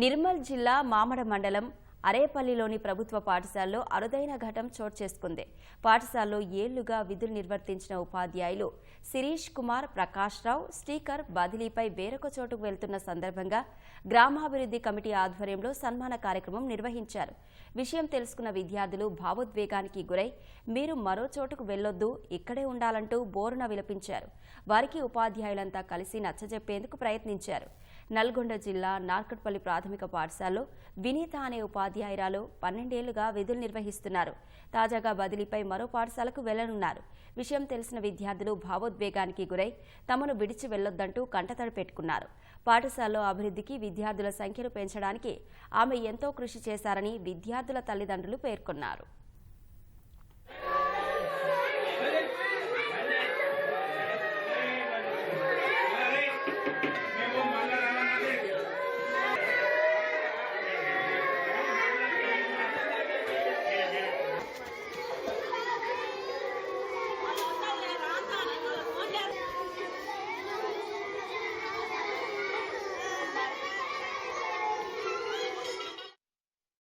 నిర్మల్ జిల్లా మామడ మండలం అరేపల్లిలోని ప్రభుత్వ పాఠశాలలో అరుదైన ఘటం చోటు చేసుకుంది. పాఠశాలలో ఏళ్ళుగా విధులు నిర్వర్తించిన ఉపాధ్యాయులు శిరీష్ కుమార్ ప్రకాష్ రావు స్టీకర్ బదిలీపై వేరొక చోటుకు వెళ్తున్న సందర్భంగా గ్రామాభివృద్ధి కమిటీ ఆధ్వర్యంలో సన్మాన కార్యక్రమం నిర్వహించారు. విషయం తెలుసుకున్న విద్యార్థులు భావోద్వేగానికి గురై మీరు మరో చోటుకు వెళ్ళొద్దు ఇక్కడే ఉండాలంటూ బోరున విలపించారు. వారికి ఉపాధ్యాయులంతా కలిసి నచ్చజెప్పేందుకు ప్రయత్నించారు. నల్గొండ జిల్లా నార్కట్పల్లి ప్రాథమిక పాఠశాలలో వినీత అనే ఉపాధ్యాయురాలు పన్నెండేళ్ళుగా విధులు నిర్వహిస్తున్నారు. తాజాగా బదిలీపై మరో పాఠశాలకు వెళ్ళనున్నారు. విషయం తెలిసిన విద్యార్థులు భావోద్వేగానికి గురై తమను విడిచి వెళ్ళొద్దంటూ కంటతడి పెట్టుకున్నారు. పాఠశాలలో అభివృద్ధికి విద్యార్థుల సంఖ్యను పెంచడానికి ఆమె ఎంతో కృషి చేశారని విద్యార్థుల తల్లిదండ్రులు పేర్కొన్నారు.